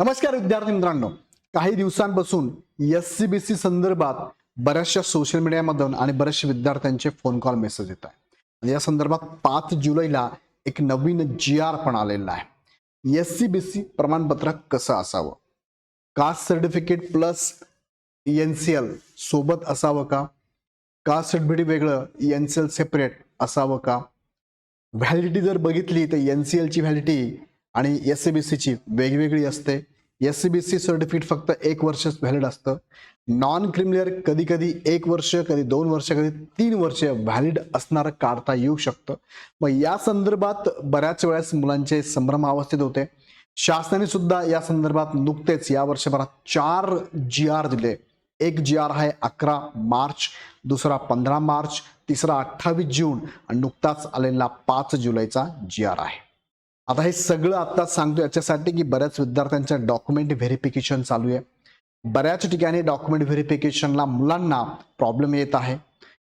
नमस्कार विद्यार्थी मित्रांनो. काही दिवसांपासून एस सी बी सी संदर्भात बऱ्याचशा सोशल मीडियामधून आणि बऱ्याचशा विद्यार्थ्यांचे फोन कॉल मेसेज येत आहे आणि या संदर्भात पाच जुलैला एक नवीन जी आर पण आलेला आहे. एस सी बी सी प्रमाणपत्र कसं असावं? Caste certificate plus N C L सोबत असावं का? कास्ट सर्टिफिकेट वेगळं एन सी एल सेपरेट असावं का? व्हॅलिडिटी जर बघितली तर एन सी एलची व्हॅलिडिटी आणि एस सी बी सीची वेगवेगळी असते. S C B C certificate फक्त एक वर्षच व्हॅलिड असतं. नॉन क्रिमिलियर कधी कधी एक वर्ष कधी दोन वर्ष कधी तीन वर्ष व्हॅलिड असणारं काढता येऊ शकतं. मग या संदर्भात बऱ्याच वेळेस मुलांचे संभ्रम अवस्थेत होते. शासनाने सुद्धा या संदर्भात नुकतेच या वर्षभरात चार जी आर दिले. एक जी आर आहे अकरा मार्च दुसरा पंधरा मार्च तिसरा अठ्ठावीस जून आणि नुकताच आलेला पाच जुलैचा जी आर आहे. आता हे सगळं आत्ता सांगतो याच्यासाठी की बऱ्याच विद्यार्थ्यांचं डॉक्युमेंट व्हेरिफिकेशन चालू आहे. बऱ्याच ठिकाणी डॉक्युमेंट व्हेरिफिकेशनला मुलांना प्रॉब्लेम येत आहे.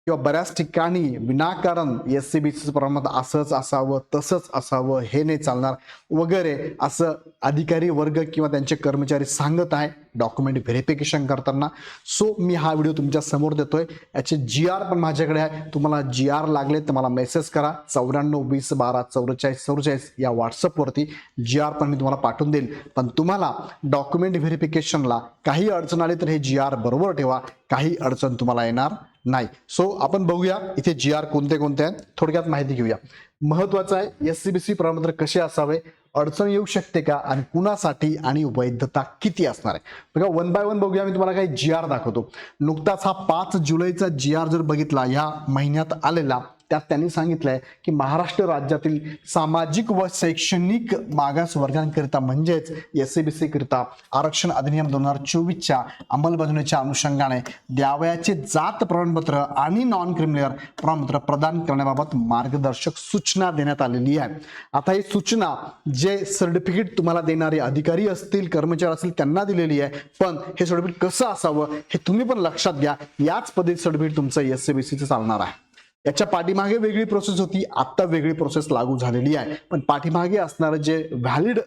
किंवा बऱ्याच ठिकाणी विनाकारण एस सी बी सी प्रमाणात असंच असावं तसंच असावं हे नाही चालणार वगैरे असं अधिकारी वर्ग किंवा त्यांचे कर्मचारी सांगत आहे डॉक्युमेंट व्हेरिफिकेशन करताना. सो मी हा व्हिडिओ तुमच्यासमोर देतोय. याचे जी आर पण माझ्याकडे आहे. तुम्हाला जी आर लागले तर मला मेसेज करा. चौऱ्याण्णव वीस बारा चौवेचाळीस चौवेचाळीस या व्हॉट्सअपवरती जी आर पण मी तुम्हाला पाठवून देईल पण तुम्हाला डॉक्युमेंट व्हेरिफिकेशनला काही अडचण आली तर हे जी आर बरोबर ठेवा. काही अडचण तुम्हाला येणार नाही. सो आपण बघूया इथे जी आर कोणते कोणते आहेत. थोडक्यात माहिती घेऊया. महत्वाचं आहे एस सी बी सी प्रमाणपत्र कसे असावे अडचण येऊ शकते का आणि कुणासाठी आणि वैधता किती असणार आहे. बघा वन बाय वन बघूया मी तुम्हाला काही जी आर दाखवतो. नुकताच हा पाच जुलैचा जी आर जर बघितला ह्या महिन्यात आलेला त्यात त्यांनी सांगितलंय की महाराष्ट्र राज्यातील सामाजिक व शैक्षणिक मागास वर्गांकरिता म्हणजेच एस बी करिता आरक्षण अधिनियम दोन हजार चोवीसच्या अंमलबजावणीच्या अनुषंगाने द्यावयाचे जात प्रमाणपत्र आणि नॉन क्रिमिनल प्रमाणपत्र प्रदान करण्याबाबत मार्गदर्शक सूचना देण्यात आलेली आहे. आता ही सूचना जे सर्टिफिकेट तुम्हाला देणारे अधिकारी असतील कर्मचारी असतील त्यांना दिलेली आहे. पण हे सर्टिफिकेट कसं असावं हे तुम्ही पण लक्षात घ्या. याच पद्धती सर्टिफिकेट तुमचं एस सी बी सीचं चालणार आहे. याच्या पाठीमागे वेगळी प्रोसेस होती. आता वेगळी प्रोसेस लागू झालेली आहे. पण पाठीमागे असणारं जे valid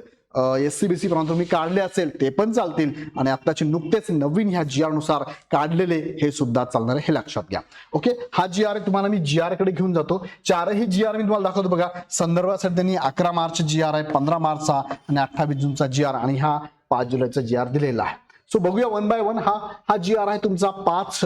S C B C प्रमाण तुम्ही काढले असेल ते पण चालतील. आणि आत्ताचे नुकतेच नवीन ह्या जी आरनुसार काढलेले हे सुद्धा चालणार हे लक्षात घ्या. ओके हा जी आर तुम्हाला मी जी आरकडे घेऊन जातो. चारही जी आर मी तुम्हाला दाखवतो बघा. संदर्भासाठी त्यांनी अकरा मार्च जी आर आहे पंधरा मार्चचा आणि अठ्ठावीस जूनचा जी आर आणि हा पाच जुलैचा जी आर दिलेला आहे. सो बघूया वन बाय वन हा हा जी आर आहे तुमचा पाच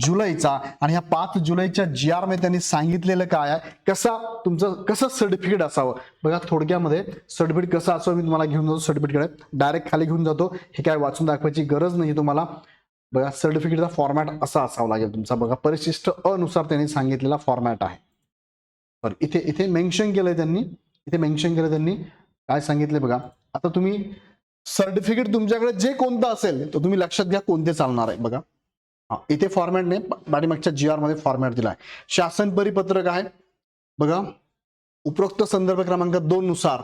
जुलैचा. आणि ह्या पाच जुलैच्या जी आरमध्ये त्यांनी सांगितलेलं काय आहे? कसा तुमचं कसं सर्टिफिकेट असावं? बघा थोडक्यामध्ये सर्टिफिकेट कसं असावं मी तुम्हाला घेऊन जातो सर्टिफिकेटकडे डायरेक्ट खाली घेऊन जातो. हे काय वाचून दाखवायची गरज नाही तुम्हाला. बघा सर्टिफिकेटचा फॉर्मॅट असा असावा लागेल तुमचा. बघा परिशिष्ट अनुसार त्यांनी सांगितलेला फॉर्मॅट आहे. बरं इथे इथे मेन्शन केलंय त्यांनी. इथे मेन्शन केलं त्यांनी. काय सांगितले बघा. आता तुम्ही सर्टिफिकेट तुमच्याकडे जे कोणतं असेल तर तुम्ही लक्षात घ्या कोणते चालणार आहे बघा. इथे फॉर्मॅट नाही पाठीमागच्या जी आरमध्ये फॉर्मॅट दिला आहे शासन परिपत्रक आहे बघा. उपरोक्त संदर्भ क्रमांक दोन नुसार.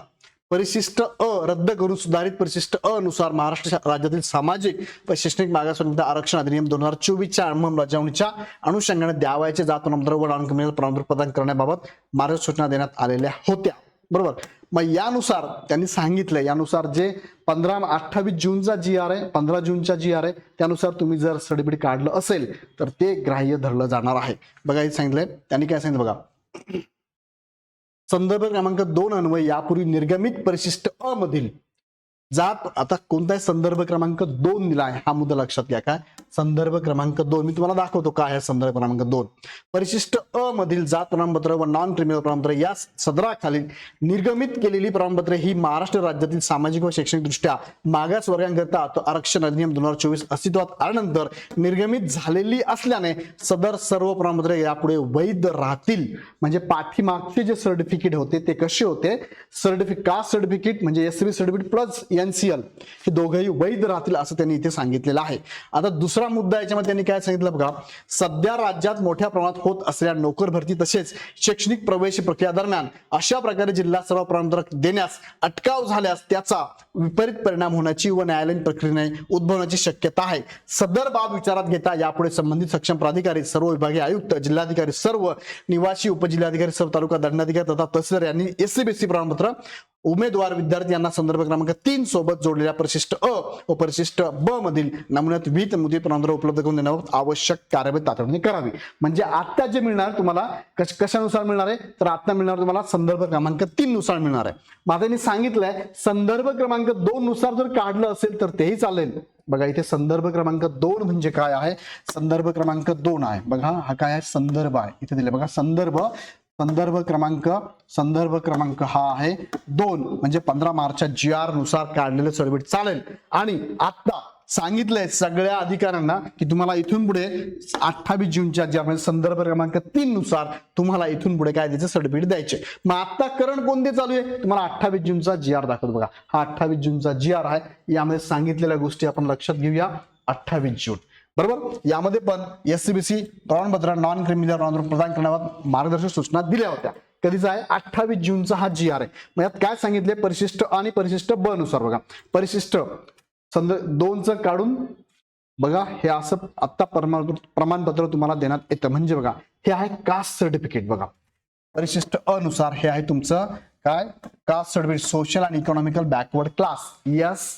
परिशिष्ट अ रद्द करून सुधारित परिशिष्ट अ नुसार महाराष्ट्र राज्यातील सामाजिक व शैक्षणिक मागासवर्गीय आरक्षण अधिनियम दोन हजार चोवीसच्या अंमलबजावणीच्या अनुषंगाने द्यावायचे जात प्रमाणपत्र व नॉन प्रमाणपत्र प्रदान करण्याबाबत मार्गसूचना देण्यात आलेल्या होत्या. बरोबर? मग यानुसार त्यांनी सांगितलं यानुसार जे पंधरा अठ्ठावीस जूनचा जी आर आहे पंधरा जूनचा जी आर आहे त्यानुसार तुम्ही जर सर्टिफिकेट काढलं असेल तर ते ग्राह्य धरलं जाणार आहे. बघा हे सांगितलंय. त्यांनी काय सांगितलं बघा? संदर्भ क्रमांक दोन अन्वय यापूर्वी निर्गमित परिशिष्ट अ मधील जात आता कोणताही संदर्भ क्रमांक दोन दिला आहे हा मुद्दा लक्षात घ्या. काय? संदर्भ क्रमांक दोन. मी तुम्हाला दाखवतो काय आहे संदर्भ क्रमांक दोन. परिशिष्ट अ मधील जात प्रमाणपत्र व नॉन क्रिमिनल प्रमाणपत्र या सदराखाली निर्गमित केलेली प्रमाणपत्रे ही महाराष्ट्र राज्यातील सामाजिक व शैक्षणिक दृष्ट्या मागास वर्गांकरता तो आरक्षण अधिनियम दोन हजार चोवीस अस्तित्वात आल्यानंतर निर्गमित झालेली असल्याने सदर सर्व प्रमाणपत्रे यापुढे वैध राहतील. म्हणजे पाठीमागचे जे सर्टिफिकेट होते ते कसे होते? सर्टिफिकेट कास्ट सर्टिफिकेट म्हणजे एसबी सर्टिफिकेट प्लस एनसीएल हे दोघंही वैध राहतील असं त्यांनी इथे सांगितलेलं आहे. आता दुसरा मुद्दा याच्यामध्ये त्यांनी काय सांगितलं बघा. सध्या राज्यात मोठ्या प्रमाणात होत असलेल्या नोकर भरती तसेच शैक्षणिक प्रवेश प्रक्रिया दरम्यान अशा प्रकारे जिल्हा सेवा प्रमाणपत्र देण्यास अटकाव झाल्यास त्याचा विपरीत परिणाम होण्याची व न्यायालयीन प्रक्रियेने उद्भवण्याची शक्यता आहे. सदर बाब विचारात घेता यापुढे संबंधित सक्षम प्राधिकारी सर्व विभागीय आयुक्त जिल्हाधिकारी सर्व निवासी उपजिल्हाधिकारी सर्व तालुका दंडाधिकारी तथा तहसीलदार यांनी एससीबीसी प्रमाणपत्र उमेदवार विद्यार्थी यांना संदर्भ क्रमांक तीन सोबत जोडलेल्या परिशिष्ट अ व परिशिष्ट ब मधील नमुन्यात विहित मुदती प्रमाणपत्र उपलब्ध करून देण्याबाबत आवश्यक कार्यवाही तातडीने करावी. म्हणजे आता जे मिळणार तुम्हाला कश कशानुसार मिळणार आहे? तर आता मिळणार तुम्हाला संदर्भ क्रमांक तीन नुसार मिळणार आहे. माझं त्यांनी सांगितलंय संदर्भ क्रमांक दोन नुसार जर काढलं असेल तर तेही चालेल. बघा इथे संदर्भ क्रमांक दोन म्हणजे काय आहे? संदर्भ क्रमांक दोन आहे. बघा हा काय आहे? संदर्भ आहे. इथे दिले बघा संदर्भ संदर्भ क्रमांक संदर्भ क्रमांक हा आहे दोन. म्हणजे पंधरा मार्चच्या जी आरनुसार काढलेलं सर्वेट चालेल. आणि आता सांगितलंय सगळ्या अधिकाऱ्यांना की तुम्हाला इथून पुढे अठ्ठावीस जूनच्या ज्या म्हणजे संदर्भ क्रमांक तीन नुसार तुम्हाला इथून पुढे काय द्यायचं सर्टिफिकेट द्यायचे. मग आता करण कोणते चालू आहे? तुम्हाला अठ्ठावीस जूनचा जी आर दाखवतो बघा. हा अठ्ठावीस जूनचा जी आर आहे. यामध्ये सांगितलेल्या गोष्टी आपण लक्षात घेऊया. अठ्ठावीस जून. बरोबर? यामध्ये पण एससीबीसी प्रमाणपत्र नॉन क्रिमिनल प्रमाणपत्र प्रदान करण्याबाबत मार्गदर्शक सूचना दिल्या होत्या. कधीचा आहे? अठ्ठावीस जूनचा हा जी आर आहे मग यात काय सांगितले? परिशिष्ट आणि परिशिष्ट ब नुसार बघा. परिशिष्ट संद दोनचं काढून बघा हे असं आत्ता प्रमाण प्रमाणपत्र तुम्हाला देण्यात येतं. म्हणजे बघा हे आहे कास्ट सर्टिफिकेट बघा. परिशिष्ट अनुसार हे आहे तुमचं काय? कास्ट सर्टिफिकेट सोशल आणि economical backward class. Yes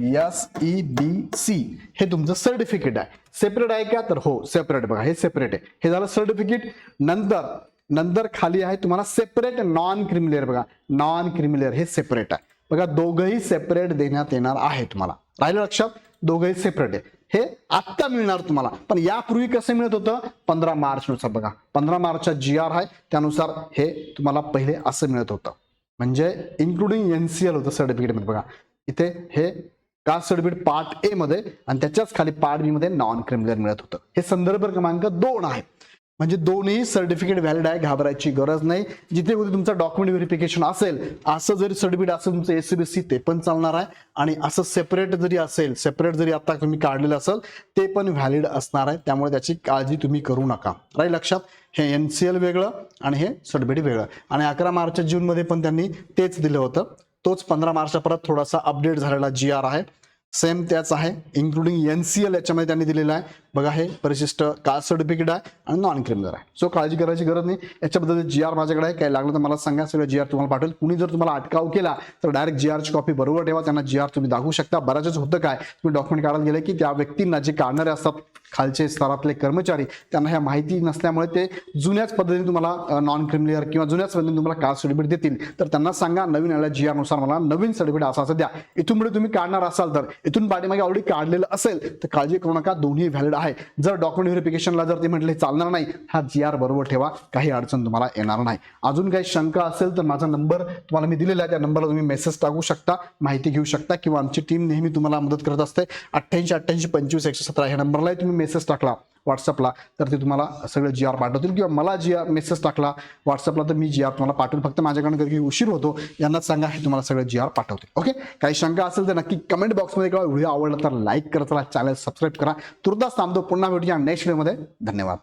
S E B C हे तुमचं सर्टिफिकेट आहे. सेपरेट आहे का? तर हो सेपरेट बघा. हे सेपरेट आहे. हे झालं सर्टिफिकेट नंतर नंतर खाली आहे तुम्हाला सेपरेट नॉन क्रिमिलेअर बघा. नॉन क्रिमिलेअर हे सेपरेट आहे. बघा दोघंही सेपरेट देण्यात येणार आहे तुम्हाला. राहिलं लक्षात? दोघंही सेपरेट आहे. हे आत्ता मिळणार तुम्हाला. पण यापूर्वी कसं मिळत होतं? पंधरा मार्चनुसार बघा. पंधरा मार्चचा जी आर आहे. त्यानुसार हे तुम्हाला पहिले असं मिळत होतं. म्हणजे इन्क्लुडिंग एल होतं सर्टिफिकेटमध्ये बघा. इथे हे कास्ट सर्टिफिकेट पार्ट ए मध्ये आणि त्याच्याच खाली पार्ट बी मध्ये नॉन क्रिमिनल मिळत होतं. हे संदर्भ क्रमांक दोन आहे. म्हणजे दोन्ही सर्टिफिकेट व्हॅलिड आहे घाबरायची गरज नाही. जिथे कुठे तुमचं डॉक्युमेंट व्हेरिफिकेशन असेल असं जरी सर्टिफिकेट असेल तुमचं एसीबीसी ते पण चालणार आहे. आणि असं सेपरेट जरी असेल सेपरेट जरी आता तुम्ही काढलेलं असेल ते पण व्हॅलिड असणार आहे. त्यामुळे त्याची काळजी तुम्ही करू नका. राईट लक्षात? हे एन सी एल वेगळं आणि हे सर्टिफिकेट वेगळं. आणि अकरा मार्चच्या जूनमध्ये पण त्यांनी तेच दिलं होतं. तोच पंधरा मार्चला परत थोडासा अपडेट झालेला जी आर आहे. सेम त्याच आहे इन्क्लुडिंग एन सी एल याच्यामध्ये त्यांनी दिलेला आहे. बघा हे परिशिष्ट कास्ट सर्टिफिकेट आहे आणि नॉन क्रिमिनल आहे. सो काळजी करायची गरज नाही. याच्याबद्दल जी आर माझ्याकडे आहे काय लागलं तर मला सांगा. सगळं जी आर तुम्हाला पाठवेल. कुणी जर तुम्हाला अटकाव केला तर डायरेक्ट जी आरची कॉपी बरोबर ठेवा. त्यांना जी आर तुम्ही दाखवू शकता. बऱ्याच होतं काय? तुम्ही डॉक्युमेंट काढायला गेले की त्या व्यक्तींना जे काढणारे असतात खालचे स्तरातले कर्मचारी त्यांना ह्या माहिती नसल्यामुळे ते जुन्याच पद्धतीने तुम्हाला नॉन क्रिमिलियर किंवा जुन्याच पद्धतीने तुम्हाला कास्ट सर्टिफिकेट देतील. तर त्यांना सांगा. नवीन आल्या जी नुसार मला नवीन सर्टिफिकेट असं असं द्या. इथून पुढे तुम्ही काढणार असाल तर इथून पाठीमागे ऑलरेडी काढलेलं असेल तर काळजी करू नका. दोन्ही व्हॅलिड आहे जर डॉक्युमेंट व्हेरिफिकेशनला जर ते म्हटले चालणार नाही हा जी आर बरोबर ठेवा. काही अडचण तुम्हाला येणार नाही. अजून काही शंका असेल तर माझा नंबर तुम्हाला मी दिलेला आहे. त्या नंबरला तुम्ही मेसेज टाकू शकता माहिती घेऊ शकता किंवा आमची टीम नेहमी तुम्हाला मदत करत असते. अठ्ठ्याऐंशी अठ्ठ्याऐंशी पंचवीस एकशे सतरा ह्या नंबरलाही तुम्ही मेसेज टाकला. व्हॉट्सअपला तर ते तुम्हाला सगळं जी आर पाठवतील. किंवा मला जी आर मेसेज टाकला व्हॉट्सअपला तर मी जी आर तुम्हाला पाठवेल फक्त माझ्याकडून कधी उशीर होतो यांनाच सांगा हे तुम्हाला सगळं जी आर पाठवते ओके काही शंका असेल तर नक्की कमेंट बॉक्समध्ये कळवा. व्हिडिओ आवडला तर लाईक करा चला चॅनल सबस्क्राईब करा. तुर्तास थांबतो. पुन्हा भेटूया नेक्स्ट व्हिडिओमध्ये धन्यवाद.